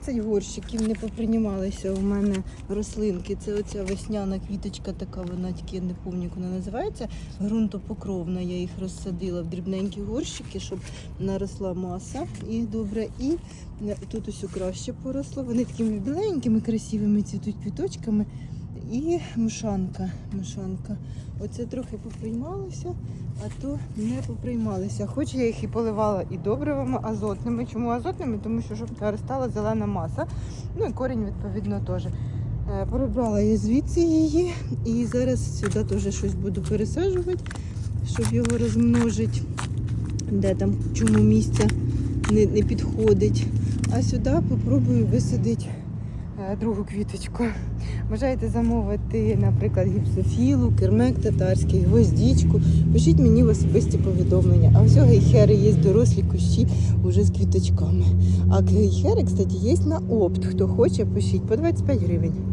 15 горщиків не попринімалися у мене рослинки. Це оця весняна квіточка, така вона тільки я не пам'ятаю, як вона називається. Грунтопокровна. Я їх розсадила в дрібненькі горщики, щоб наросла маса і добре. І е, тут ось краще поросло. Вони такими біленькими, красивими цвітуть квіточками. І мушанка. мушанка. Оце трохи поприймалося, а то не поприймалися. Хоч я їх і поливала і добривами азотними. Чому азотними? Тому що щоб наростала зелена маса. Ну і корінь, відповідно, теж. Е, Перебрала я звідси її і зараз сюди теж щось буду пересаджувати, щоб його розмножити, де там чому місця не, не підходить. А сюди попробую висадити другу квіточку. Бажаєте замовити, наприклад, гіпсофілу, кермек татарський, гвоздічку. Пишіть мені в особисті повідомлення. А всього гейхери є дорослі кущі вже з квіточками. А гейхери, кстати, є на опт. Хто хоче, пишіть по 25 гривень.